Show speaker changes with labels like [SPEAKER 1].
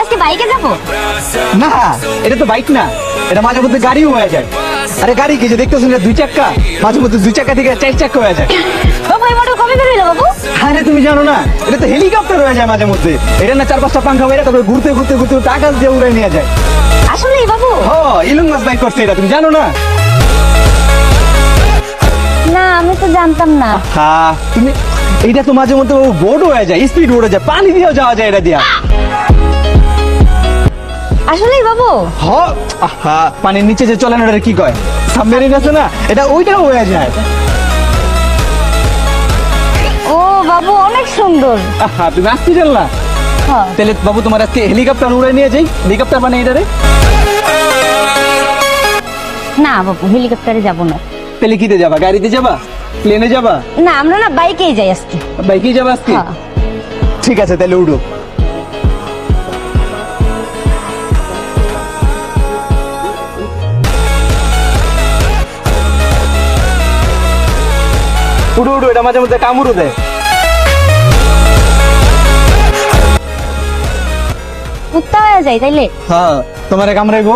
[SPEAKER 1] আজকে বাইকে যাব?
[SPEAKER 2] না এটা তো বাইক না। এটা মাঝে মধ্যে গাড়িও হয়ে যায়। আরে গাড়ি কি যে দেখতেছেন এটা দুই চাকা মাঝে মধ্যে দুই চাকা থেকে চার চাকা হয়ে যায়।
[SPEAKER 1] বাবু এই মোটর কবে বেরোলো বাবু?
[SPEAKER 2] আরে তুমি জানো না এটা তো হেলিকপ্টার হয়ে যায় মাঝে মধ্যে। এটা না চার পাঁচটা পাঙ্খা মেরে তারপরে ঘুরতে ঘুরতে ঘুরতে আকাশ দিয়ে উড়ে নিয়ে যায়।
[SPEAKER 1] আসলেই বাবু?
[SPEAKER 2] ও ইলন মাস বাইক করছে এটা তুমি জানো না?
[SPEAKER 1] না আমি তো জানতাম না।
[SPEAKER 2] হ্যাঁ তুমি এইটা তো মাঝে মধ্যে বোর্ড হয়ে যায় স্পিড উড়ে যায় পানি দিয়েও যাওয়া যায় এটা দিয়া।
[SPEAKER 1] আসলেই বাবু।
[SPEAKER 2] হ আহা পানির নিচে যে চলে না ওটা কি কয়? সাবমেরিন আছে না? এটা ওইটাও হয়ে যায়।
[SPEAKER 1] ও বাবু অনেক সুন্দর।
[SPEAKER 2] আহা তুমি আসতে না?
[SPEAKER 1] হ্যাঁ।
[SPEAKER 2] তাহলে বাবু তোমার আজকে হেলিকপ্টার উড়ে নিয়ে যাই। হেলিকপ্টার মানে এটারে
[SPEAKER 1] না বাবু হেলিকপ্টারে যাব না।
[SPEAKER 2] তাহলে কিতে যাবা? গাড়িতে যাবা? প্লেনে যাবা?
[SPEAKER 1] না আমরা না বাইকেই যাই আজকে।
[SPEAKER 2] বাইকেই যাবা আজকে?
[SPEAKER 1] হ্যাঁ।
[SPEAKER 2] ঠিক আছে তাহলে উঠো উঠো উঠো এটা মাঝে মধ্যে কামড়ও দেয়।
[SPEAKER 1] কুত্তা হয়ে যায় তাইলে।
[SPEAKER 2] হ্যাঁ তোমারে কামড়াইবো।